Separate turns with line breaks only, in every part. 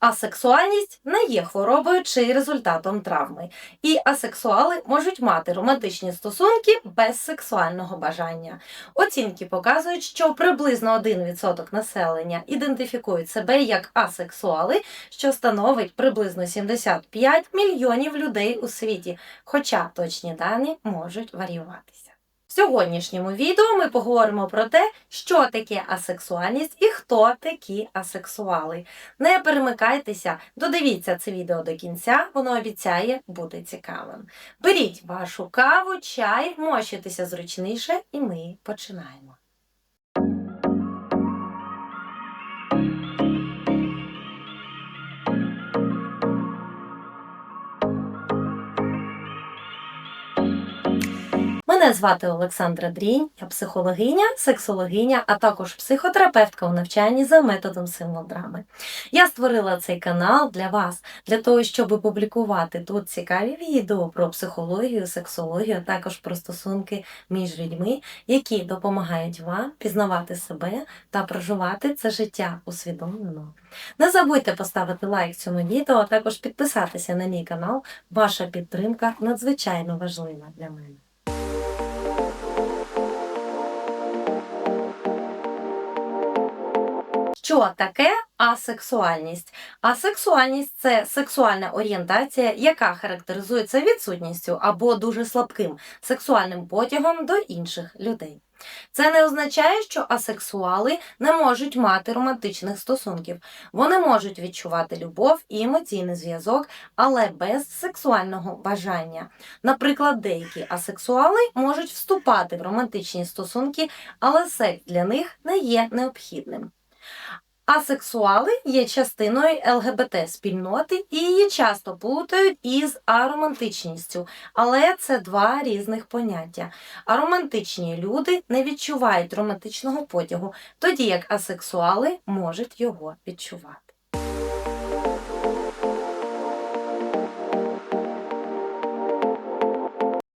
Асексуальність не є хворобою чи результатом травми, і асексуали можуть мати романтичні стосунки без сексуального бажання. Оцінки показують, що приблизно 1% населення ідентифікують себе як асексуали, що становить приблизно 75 мільйонів людей у світі, хоча точні дані можуть варіюватися. Сьогоднішньому відео ми поговоримо про те, що таке асексуальність і хто такі асексуали. Не перемикайтеся, додивіться це відео до кінця, воно обіцяє бути цікавим. Беріть вашу каву, чай, мощитеся зручніше, і ми починаємо. Мене звати Олександра Дрінь, я психологиня, сексологиня, а також психотерапевтка у навчанні за методом символдрами. Я створила цей канал для вас, для того, щоб публікувати тут цікаві відео про психологію, сексологію, а також про стосунки між людьми, які допомагають вам пізнавати себе та проживати це життя усвідомлено. Не забудьте поставити лайк цьому відео, а також підписатися на мій канал. Ваша підтримка надзвичайно важлива для мене. Що таке асексуальність? Асексуальність це сексуальна орієнтація, яка характеризується відсутністю або дуже слабким сексуальним потягом до інших людей. Це не означає, що асексуали не можуть мати романтичних стосунків. Вони можуть відчувати любов і емоційний зв'язок, але без сексуального бажання. Наприклад, деякі асексуали можуть вступати в романтичні стосунки, але секс для них не є необхідним. Асексуали є частиною ЛГБТ-спільноти і її часто плутають із аромантичністю, але це два різних поняття. Аромантичні люди не відчувають романтичного потягу, тоді як асексуали можуть його відчувати.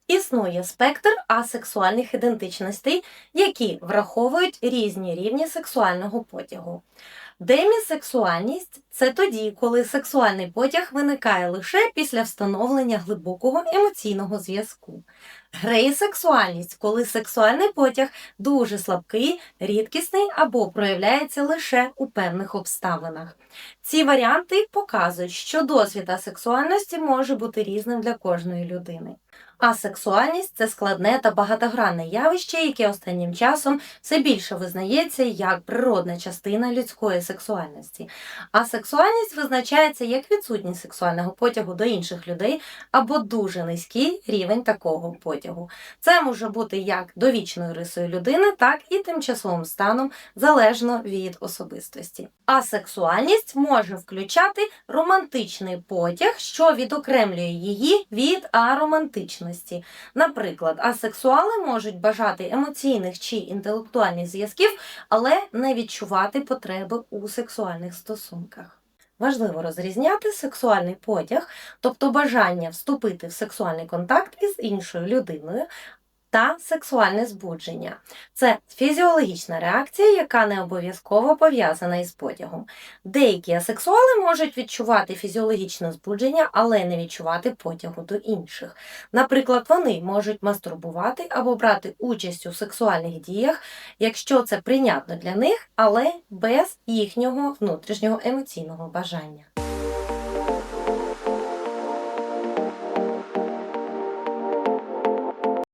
Існує спектр асексуальних ідентичностей, які враховують різні рівні сексуального потягу. Демісексуальність це тоді, коли сексуальний потяг виникає лише після встановлення глибокого емоційного зв'язку. Грейсексуальність, коли сексуальний потяг дуже слабкий, рідкісний або проявляється лише у певних обставинах. Ці варіанти показують, що досвід асексуальності може бути різним для кожної людини. Асексуальність це складне та багатогранне явище, яке останнім часом все більше визнається як природна частина людської сексуальності. Асексуальність визначається як відсутність сексуального потягу до інших людей або дуже низький рівень такого потягу. Це може бути як довічною рисою людини, так і тимчасовим станом залежно від особистості. Асексуальність може включати романтичний потяг, що відокремлює її від аромантичності. Наприклад, асексуали можуть бажати емоційних чи інтелектуальних зв'язків, але не відчувати потреби у сексуальних стосунках. Важливо розрізняти сексуальний потяг, тобто бажання вступити в сексуальний контакт із іншою людиною, та сексуальне збудження. Це фізіологічна реакція, яка не обов'язково пов'язана із потягом. Деякі асексуали можуть відчувати фізіологічне збудження, але не відчувати потягу до інших. Наприклад, вони можуть мастурбувати або брати участь у сексуальних діях, якщо це прийнятно для них, але без їхнього внутрішнього емоційного бажання.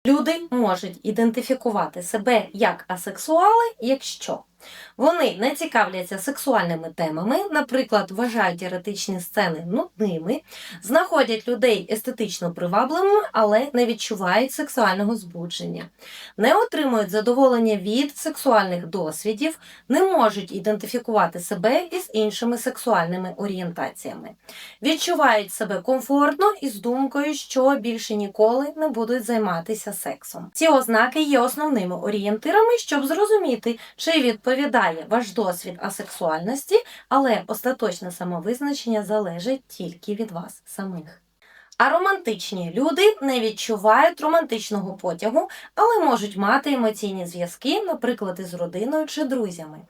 Люди можуть ідентифікувати себе як асексуали, якщо вони не цікавляться сексуальними темами, наприклад, вважають еротичні сцени нудними, знаходять людей естетично привабливими, але не відчувають сексуального збудження, не отримують задоволення від сексуальних досвідів, не можуть ідентифікувати себе із іншими сексуальними орієнтаціями, відчувають себе комфортно із думкою, що більше ніколи не будуть займатися сексом. Ці ознаки є основними орієнтирами, щоб зрозуміти, чи відповідає відповідає ваш досвід асексуальності, але остаточне самовизначення залежить тільки від вас самих. А романтичні люди не відчувають романтичного потягу, але можуть мати емоційні зв'язки, наприклад, із родиною чи друзями.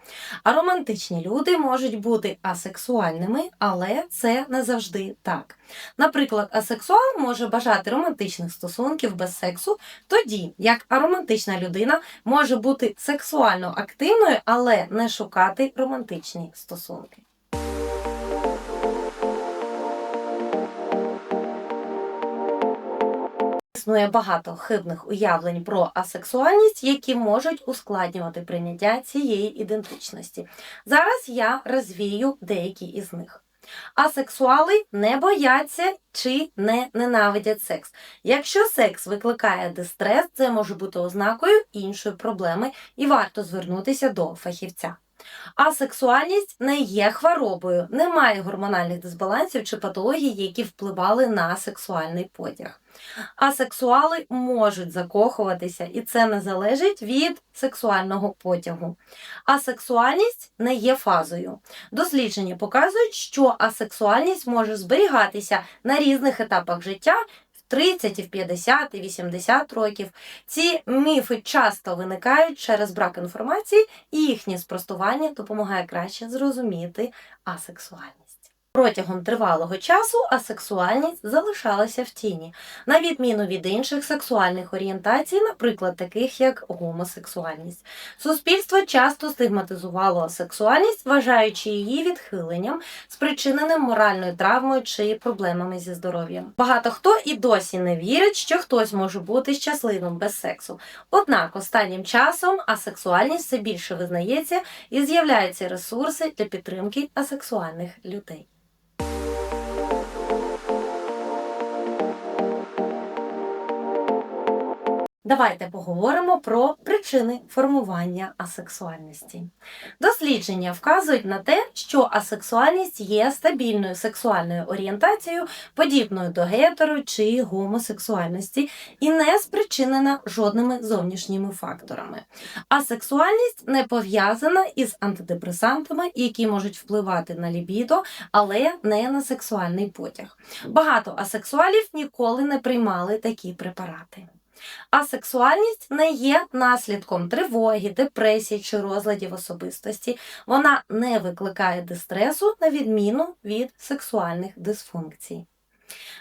А романтичні люди можуть бути асексуальними, але це не завжди так. Наприклад, асексуал може бажати романтичних стосунків без сексу, тоді як аромантична людина може бути сексуально активною, але не шукати романтичні стосунки. Існує багато хибних уявлень про асексуальність, які можуть ускладнювати прийняття цієї ідентичності. Зараз я розвію деякі із них. Асексуали не бояться чи не ненавидять секс. Якщо секс викликає дистрес, це може бути ознакою іншої проблеми і варто звернутися до фахівця. Асексуальність не є хворобою, немає гормональних дисбалансів чи патологій, які впливали на сексуальний потяг. Асексуали можуть закохуватися, і це не залежить від сексуального потягу. Асексуальність не є фазою. Дослідження показують, що асексуальність може зберігатися на різних етапах життя. В 30, і в 50, і 80 років. Ці міфи часто виникають через брак інформації, і їхнє спростування допомагає краще зрозуміти асексуальність. Протягом тривалого часу асексуальність залишалася в тіні, на відміну від інших сексуальних орієнтацій, наприклад, таких як гомосексуальність. Суспільство часто стигматизувало асексуальність, вважаючи її відхиленням, спричиненим моральною травмою чи проблемами зі здоров'ям. Багато хто і досі не вірить, що хтось може бути щасливим без сексу. Однак останнім часом асексуальність все більше визнається і з'являються ресурси для підтримки асексуальних людей. Давайте поговоримо про причини формування асексуальності. Дослідження вказують на те, що асексуальність є стабільною сексуальною орієнтацією, подібною до гетеро чи гомосексуальності, і не спричинена жодними зовнішніми факторами. Асексуальність не пов'язана із антидепресантами, які можуть впливати на лібідо, але не на сексуальний потяг. Багато асексуалів ніколи не приймали такі препарати. Асексуальність не є наслідком тривоги, депресії чи розладів особистості. Вона не викликає дистресу на відміну від сексуальних дисфункцій.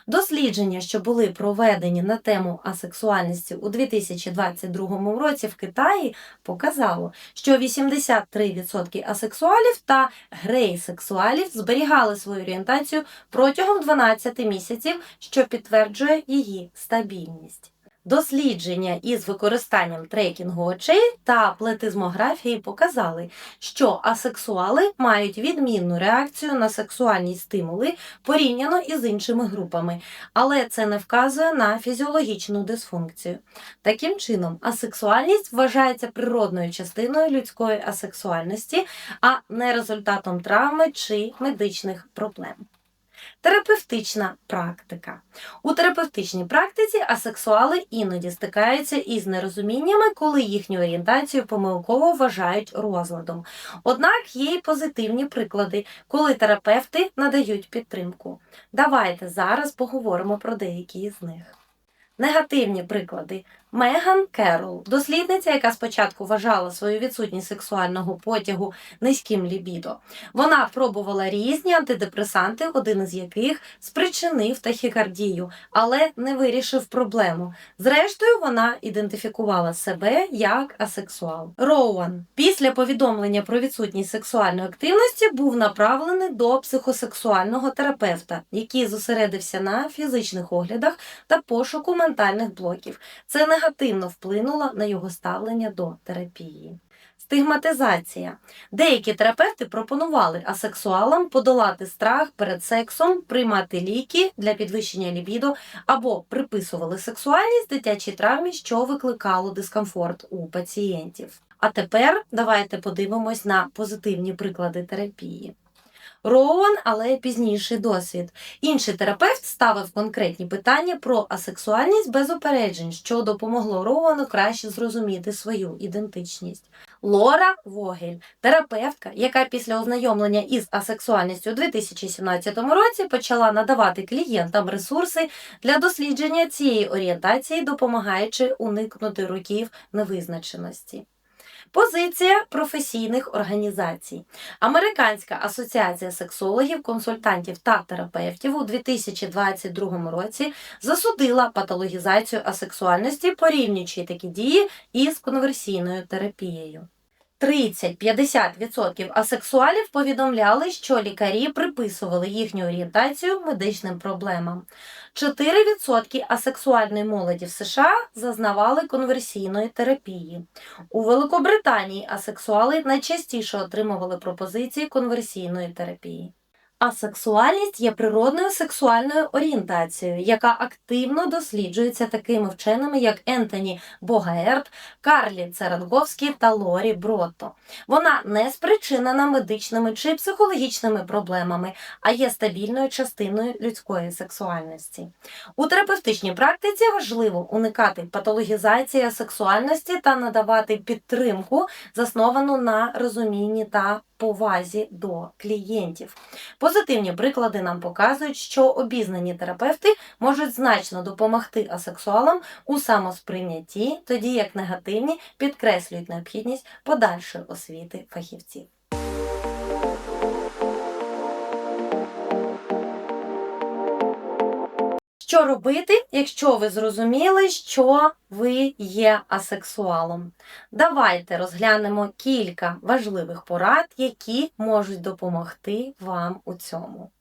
Дослідження, що були проведені на тему асексуальності у 2022 році в Китаї, показало, що 83% асексуалів та грейсексуалів зберігали свою орієнтацію протягом 12 місяців, що підтверджує її стабільність. Дослідження із використанням трекінгу очей та плетизмографії показали, що асексуали мають відмінну реакцію на сексуальні стимули порівняно із іншими групами, але це не вказує на фізіологічну дисфункцію. Таким чином, асексуальність вважається природною частиною людської асексуальності, а не результатом травми чи медичних проблем. Терапевтична практика. У терапевтичній практиці асексуали іноді стикаються із нерозуміннями, коли їхню орієнтацію помилково вважають розладом. Однак є й позитивні приклади, коли терапевти надають підтримку. Давайте зараз поговоримо про деякі з них. Негативні приклади. Меган Керол, дослідниця, яка спочатку вважала свою відсутність сексуального потягу низьким лібідо. Вона пробувала різні антидепресанти, один із яких спричинив тахікардію, але не вирішив проблему. Зрештою, вона ідентифікувала себе як асексуал. Роуан після повідомлення про відсутність сексуальної активності був направлений до психосексуального терапевта, який зосередився на фізичних оглядах та пошуку ментальних блоків. Це негативно вплинуло на його ставлення до терапії. Стигматизація. Деякі терапевти пропонували асексуалам подолати страх перед сексом, приймати ліки для підвищення лібідо або приписували сексуальність дитячій травмі, що викликало дискомфорт у пацієнтів. А тепер давайте подивимось на позитивні приклади терапії. Роуан, але пізніший досвід. Інший терапевт ставив конкретні питання про асексуальність без упереджень, що допомогло Роуану краще зрозуміти свою ідентичність. Лора Вогель, терапевтка, яка після ознайомлення із асексуальністю у 2017 році почала надавати клієнтам ресурси для дослідження цієї орієнтації, допомагаючи уникнути років невизначеності. Позиція професійних організацій. Американська асоціація сексологів, консультантів та терапевтів у 2022 році засудила патологізацію асексуальності, порівнюючи такі дії із конверсійною терапією. 30-50% асексуалів повідомляли, що лікарі приписували їхню орієнтацію медичним проблемам. 4% асексуальної молоді в США зазнавали конверсійної терапії. У Великобританії асексуали найчастіше отримували пропозиції конверсійної терапії. Асексуальність є природною сексуальною орієнтацією, яка активно досліджується такими вченими, як Ентоні Богаерт, Карлі Церанговський та Лорі Бротто. Вона не спричинена медичними чи психологічними проблемами, а є стабільною частиною людської сексуальності. У терапевтичній практиці важливо уникати патологізації сексуальності та надавати підтримку, засновану на розумінні та повазі до клієнтів. Позитивні приклади нам показують, що обізнані терапевти можуть значно допомогти асексуалам у самосприйнятті, тоді як негативні підкреслюють необхідність подальшої освіти фахівців. Що робити, якщо ви зрозуміли, що ви є асексуалом? Давайте розглянемо кілька важливих порад, які можуть допомогти вам у цьому.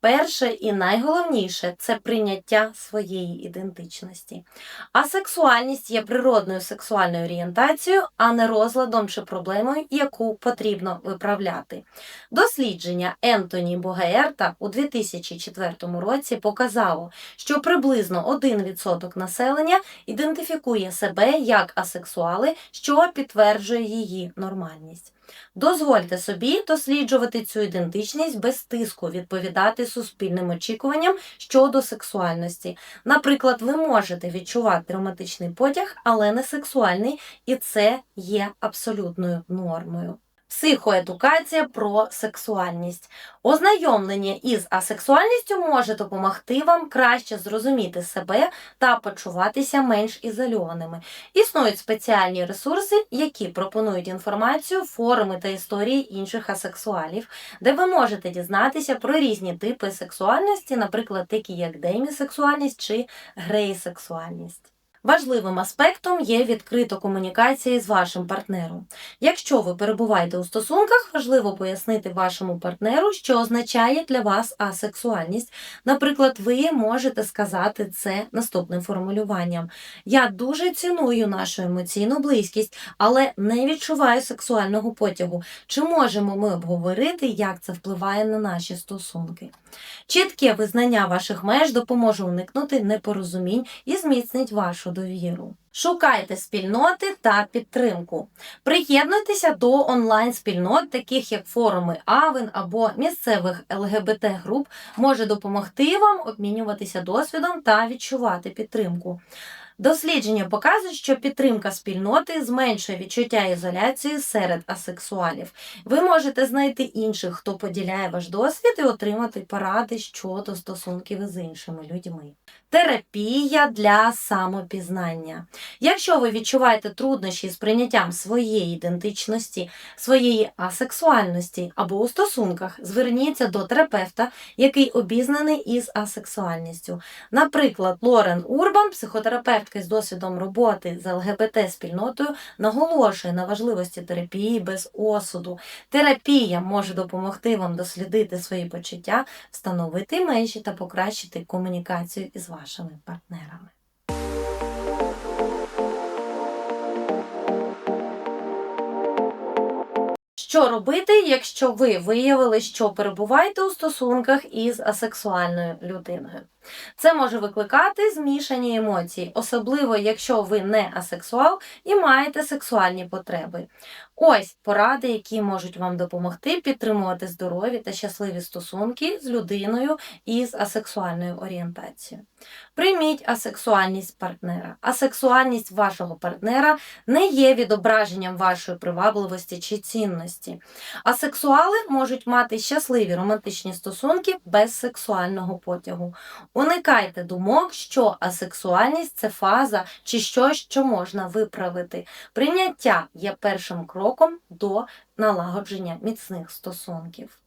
Перше і найголовніше це прийняття своєї ідентичності. Асексуальність є природною сексуальною орієнтацією, а не розладом чи проблемою, яку потрібно виправляти. Дослідження Ентоні Богаерта у 2004 році показало, що приблизно 1% населення ідентифікує себе як асексуали, що підтверджує її нормальність. Дозвольте собі досліджувати цю ідентичність без тиску, відповідати суспільним очікуванням щодо сексуальності. Наприклад, ви можете відчувати романтичний потяг, але не сексуальний, і це є абсолютною нормою. Психоедукація про сексуальність. Ознайомлення із асексуальністю може допомогти вам краще зрозуміти себе та почуватися менш ізольованими. Існують спеціальні ресурси, які пропонують інформацію, форуми та історії інших асексуалів, де ви можете дізнатися про різні типи сексуальності, наприклад, такі як демісексуальність чи грейсексуальність. Важливим аспектом є відкрита комунікація з вашим партнером. Якщо ви перебуваєте у стосунках, важливо пояснити вашому партнеру, що означає для вас асексуальність. Наприклад, ви можете сказати це наступним формулюванням: Я дуже ціную нашу емоційну близькість, але не відчуваю сексуального потягу. Чи можемо ми обговорити, як це впливає на наші стосунки? Чітке визнання ваших меж допоможе уникнути непорозумінь і зміцнить вашу довіру. Шукайте спільноти та підтримку. Приєднуйтеся до онлайн-спільнот, таких як форуми Авен або місцевих ЛГБТ-груп, може допомогти вам обмінюватися досвідом та відчувати підтримку. Дослідження показують, що підтримка спільноти зменшує відчуття ізоляції серед асексуалів. Ви можете знайти інших, хто поділяє ваш досвід, і отримати поради щодо стосунків із іншими людьми. Терапія для самопізнання. Якщо ви відчуваєте труднощі з прийняттям своєї ідентичності, своєї асексуальності або у стосунках, зверніться до терапевта, який обізнаний із асексуальністю. Наприклад, Лорен Урбан, психотерапевтка з досвідом роботи з ЛГБТ-спільнотою, наголошує на важливості терапії без осуду. Терапія може допомогти вам дослідити свої почуття, встановити межі та покращити комунікацію із вашими партнерами. Що робити, якщо ви виявили, що перебуваєте у стосунках із асексуальною людиною? Це може викликати змішані емоції, особливо якщо ви не асексуал і маєте сексуальні потреби. Ось поради, які можуть вам допомогти підтримувати здорові та щасливі стосунки з людиною із асексуальною орієнтацією. Прийміть асексуальність партнера. Асексуальність вашого партнера не є відображенням вашої привабливості чи цінності. Асексуали можуть мати щасливі романтичні стосунки без сексуального потягу. Уникайте думок, що асексуальність це фаза чи щось, що можна виправити. Прийняття є першим кроком до налагодження міцних стосунків.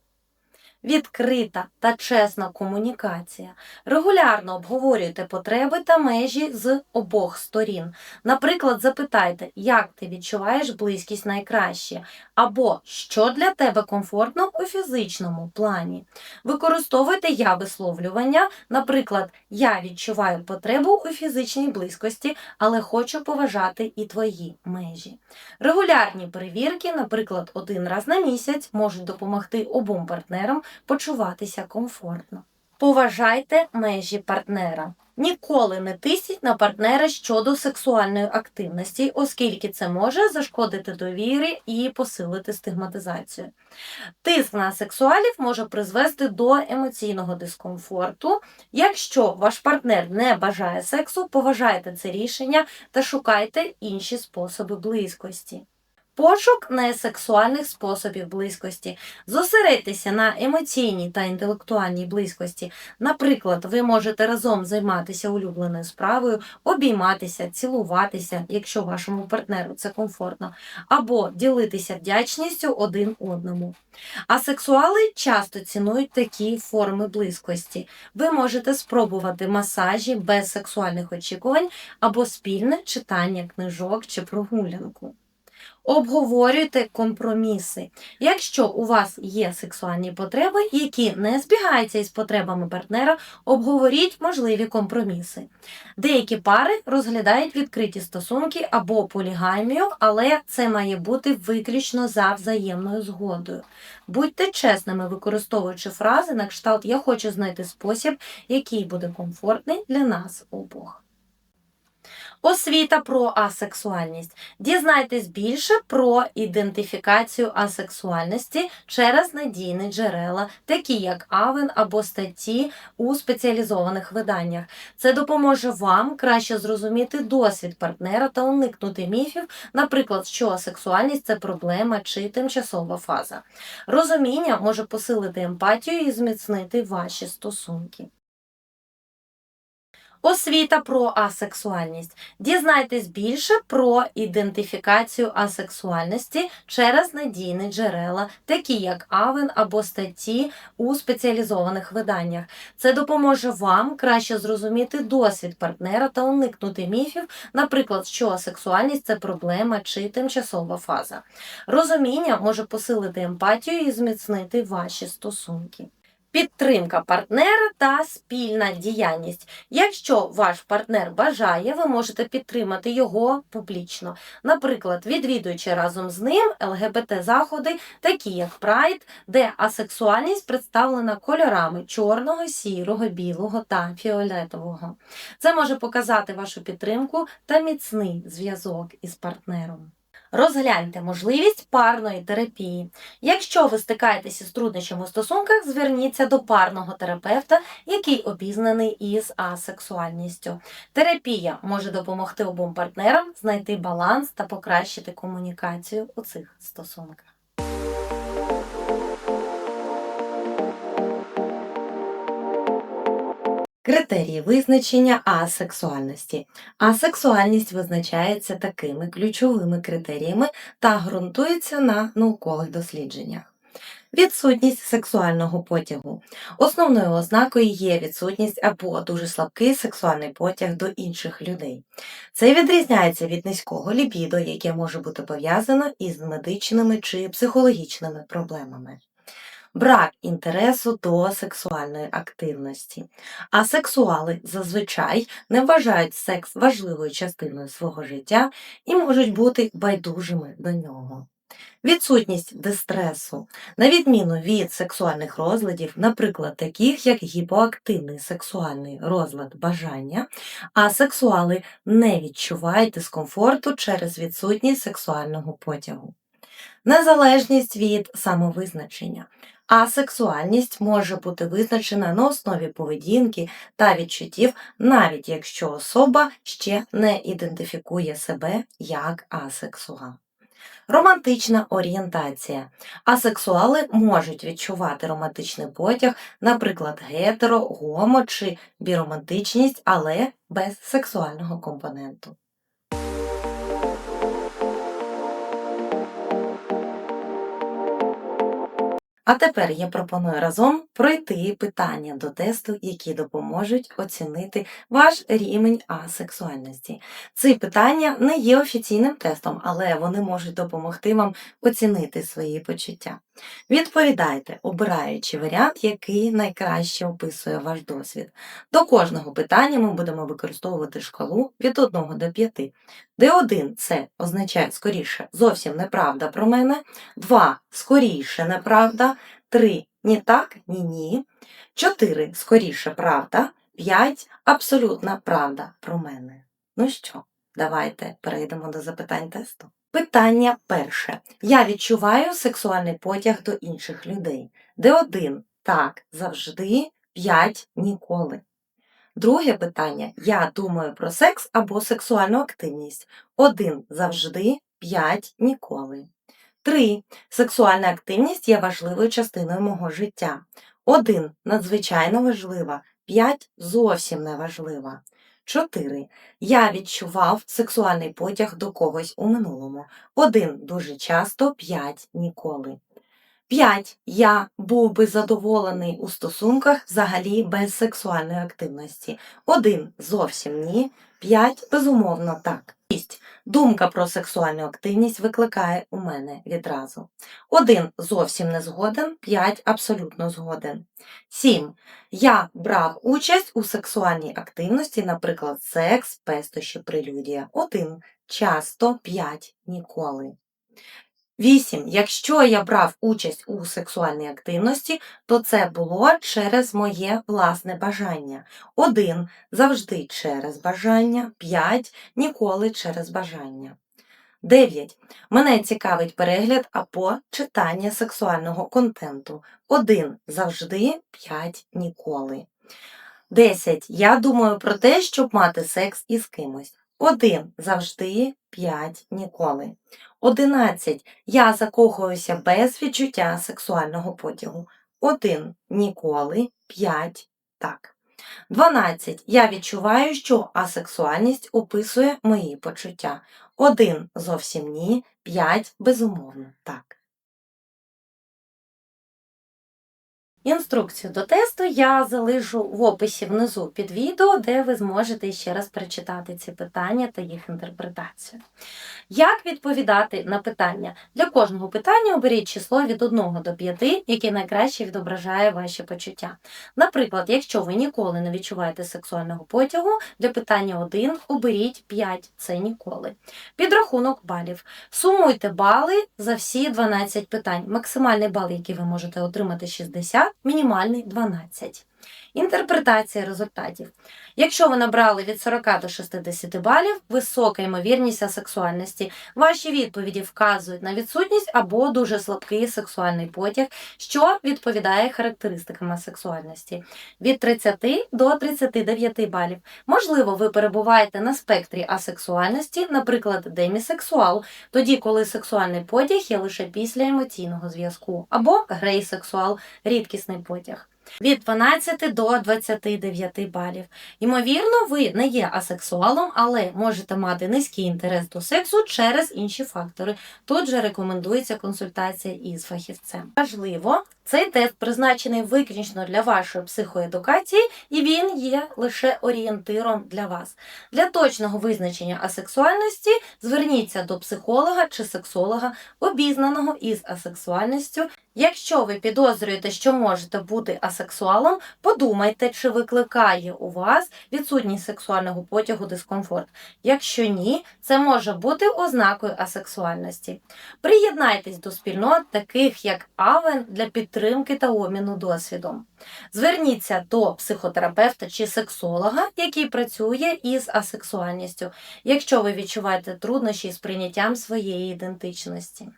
Відкрита та чесна комунікація. Регулярно обговорюйте потреби та межі з обох сторін. Наприклад, запитайте, як ти відчуваєш близькість найкраще, або що для тебе комфортно у фізичному плані. Використовуйте я висловлювання, наприклад, я відчуваю потребу у фізичній близькості, але хочу поважати і твої межі. Регулярні перевірки, наприклад, один раз на місяць, можуть допомогти обом партнерам почуватися комфортно. Поважайте межі партнера. Ніколи не тисніть на партнера щодо сексуальної активності, оскільки це може зашкодити довірі і посилити стигматизацію. Тиск на сексуалів може призвести до емоційного дискомфорту. Якщо ваш партнер не бажає сексу, поважайте це рішення та шукайте інші способи близькості. Пошук несексуальних способів близькості. Зосередьтеся на емоційній та інтелектуальній близькості. Наприклад, ви можете разом займатися улюбленою справою, обійматися, цілуватися, якщо вашому партнеру це комфортно, або ділитися вдячністю один одному. А сексуали часто цінують такі форми близькості. Ви можете спробувати масажі без сексуальних очікувань або спільне читання книжок чи прогулянку. Обговорюйте компроміси. Якщо у вас є сексуальні потреби, які не збігаються із потребами партнера, обговоріть можливі компроміси. Деякі пари розглядають відкриті стосунки або полігамію, але це має бути виключно за взаємною згодою. Будьте чесними, використовуючи фрази на кшталт Я хочу знайти спосіб, який буде комфортний для нас обох. Освіта про асексуальність. Дізнайтесь більше про ідентифікацію асексуальності через надійні джерела, такі як Авен або статті у спеціалізованих виданнях. Це допоможе вам краще зрозуміти досвід партнера та уникнути міфів, наприклад, що асексуальність це проблема чи тимчасова фаза. Розуміння може посилити емпатію і зміцнити ваші стосунки. Освіта про асексуальність. Дізнайтесь більше про ідентифікацію асексуальності через надійні джерела, такі як Авен або статті у спеціалізованих виданнях. Це допоможе вам краще зрозуміти досвід партнера та уникнути міфів, наприклад, що асексуальність це проблема чи тимчасова фаза. Розуміння може посилити емпатію і зміцнити ваші стосунки. Підтримка партнера та спільна діяльність. Якщо ваш партнер бажає, ви можете підтримати його публічно. Наприклад, відвідуючи разом з ним ЛГБТ-заходи, такі як Прайд, де асексуальність представлена кольорами чорного, сірого, білого та фіолетового. Це може показати вашу підтримку та міцний зв'язок із партнером. Розгляньте можливість парної терапії. Якщо ви стикаєтеся з труднощами у стосунках, зверніться до парного терапевта, який обізнаний із асексуальністю. Терапія може допомогти обом партнерам знайти баланс та покращити комунікацію у цих стосунках. Критерії визначення асексуальності. Асексуальність визначається такими ключовими критеріями та ґрунтується на наукових дослідженнях. Відсутність сексуального потягу. Основною ознакою є відсутність або дуже слабкий сексуальний потяг до інших людей. Це відрізняється від низького лібідо, яке може бути пов'язано із медичними чи психологічними проблемами брак інтересу до сексуальної активності. А сексуали зазвичай не вважають секс важливою частиною свого життя і можуть бути байдужими до нього. Відсутність дистресу, на відміну від сексуальних розладів, наприклад, таких як гіпоактивний сексуальний розлад бажання, асексуали не відчувають дискомфорту через відсутність сексуального потягу. Незалежність від самовизначення. Асексуальність може бути визначена на основі поведінки та відчуттів, навіть якщо особа ще не ідентифікує себе як асексуал. Романтична орієнтація. Асексуали можуть відчувати романтичний потяг, наприклад, гетеро, гомо чи біромантичність, але без сексуального компоненту. А тепер я пропоную разом пройти питання до тесту, які допоможуть оцінити ваш рівень асексуальності. Ці питання не є офіційним тестом, але вони можуть допомогти вам оцінити свої почуття. Відповідайте, обираючи варіант, який найкраще описує ваш досвід. До кожного питання ми будемо використовувати шкалу від 1 до 5, де 1 це означає скоріше зовсім неправда про мене, 2 скоріше неправда, 3 ні так, ні ні, 4 скоріше правда, 5 абсолютна правда про мене. Ну що, давайте перейдемо до запитань тесту. Питання перше. Я відчуваю сексуальний потяг до інших людей. Де один так завжди, 5 ніколи. Друге питання. Я думаю про секс або сексуальну активність. Один завжди, 5 ніколи. 3. Сексуальна активність є важливою частиною мого життя. 1. Надзвичайно важлива. 5. Зовсім не важлива. 4. Я відчував сексуальний потяг до когось у минулому. 1. Дуже часто, 5. Ніколи. 5. Я був би задоволений у стосунках взагалі без сексуальної активності. 1. Зовсім ні. 5. Безумовно так. 6. Думка про сексуальну активність викликає у мене відразу. 1. Зовсім не згоден, 5. Абсолютно згоден. 7. Я брав участь у сексуальній активності, наприклад, секс, пестощі, прелюдія. 1. Часто, 5. Ніколи. 8. Якщо я брав участь у сексуальній активності, то це було через моє власне бажання. 1. Завжди через бажання. 5. Ніколи через бажання. 9. Мене цікавить перегляд або читання сексуального контенту. 1. Завжди, 5. Ніколи. 10. Я думаю про те, щоб мати секс із кимось. 1. Завжди, 5. Ніколи. 11. Я закохуюся без відчуття сексуального потягу. 1. Ніколи. 5. Так. 12. Я відчуваю, що асексуальність описує мої почуття. 1. Зовсім ні. 5. Безумовно. Так. Інструкцію до тесту я залишу в описі внизу під відео, де ви зможете ще раз перечитати ці питання та їх інтерпретацію. Як відповідати на питання? Для кожного питання оберіть число від 1 до 5, яке найкраще відображає ваші почуття. Наприклад, якщо ви ніколи не відчуваєте сексуального потягу, для питання 1 оберіть 5, це ніколи. Підрахунок балів. Сумуйте бали за всі 12 питань. Максимальний бал, який ви можете отримати 60, мінімальний 12. Інтерпретація результатів. Якщо ви набрали від 40 до 60 балів, висока ймовірність асексуальності. Ваші відповіді вказують на відсутність або дуже слабкий сексуальний потяг, що відповідає характеристикам асексуальності. Від 30 до 39 балів. Можливо, ви перебуваєте на спектрі асексуальності, наприклад, демісексуал, тоді, коли сексуальний потяг є лише після емоційного зв'язку, або грейсексуал, рідкісний потяг. Від 12 до 29 балів. Ймовірно, ви не є асексуалом, але можете мати низький інтерес до сексу через інші фактори. Тут же рекомендується консультація із фахівцем. Важливо Цей тест призначений виключно для вашої психоедукації, і він є лише орієнтиром для вас. Для точного визначення асексуальності зверніться до психолога чи сексолога, обізнаного із асексуальністю. Якщо ви підозрюєте, що можете бути асексуалом, подумайте, чи викликає у вас відсутність сексуального потягу дискомфорт. Якщо ні, це може бути ознакою асексуальності. Приєднайтесь до спільнот, таких як Авен, для підтримки та обміну досвідом. Зверніться до психотерапевта чи сексолога, який працює із асексуальністю, якщо ви відчуваєте труднощі з прийняттям своєї ідентичності.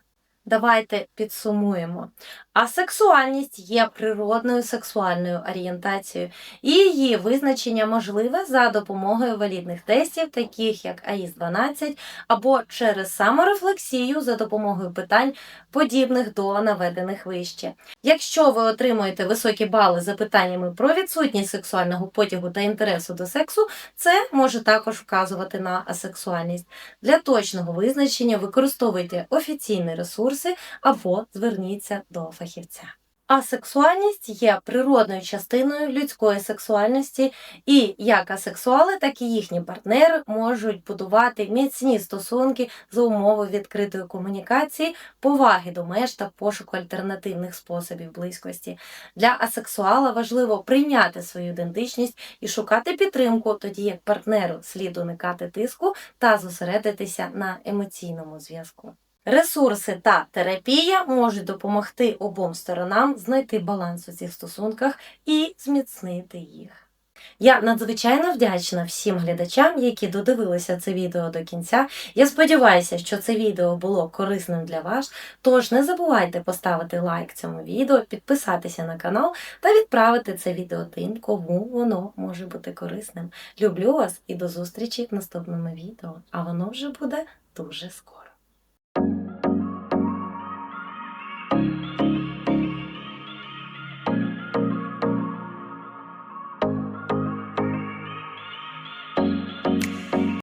Давайте підсумуємо. Асексуальність є природною сексуальною орієнтацією, і її визначення можливе за допомогою валідних тестів, таких як АІС-12, або через саморефлексію за допомогою питань, подібних до наведених вище. Якщо ви отримуєте високі бали за питаннями про відсутність сексуального потягу та інтересу до сексу, це може також вказувати на асексуальність. Для точного визначення використовуйте офіційні ресурси або зверніться до фахівця. Асексуальність є природною частиною людської сексуальності, і як асексуали, так і їхні партнери можуть будувати міцні стосунки за умови відкритої комунікації, поваги до меж та пошуку альтернативних способів близькості. Для асексуала важливо прийняти свою ідентичність і шукати підтримку, тоді як партнеру слід уникати тиску та зосередитися на емоційному зв'язку. Ресурси та терапія можуть допомогти обом сторонам знайти баланс у цих стосунках і зміцнити їх. Я надзвичайно вдячна всім глядачам, які додивилися це відео до кінця. Я сподіваюся, що це відео було корисним для вас. Тож не забувайте поставити лайк цьому відео, підписатися на канал та відправити це відео тим, кому воно може бути корисним. Люблю вас і до зустрічі в наступному відео, а воно вже буде дуже скоро.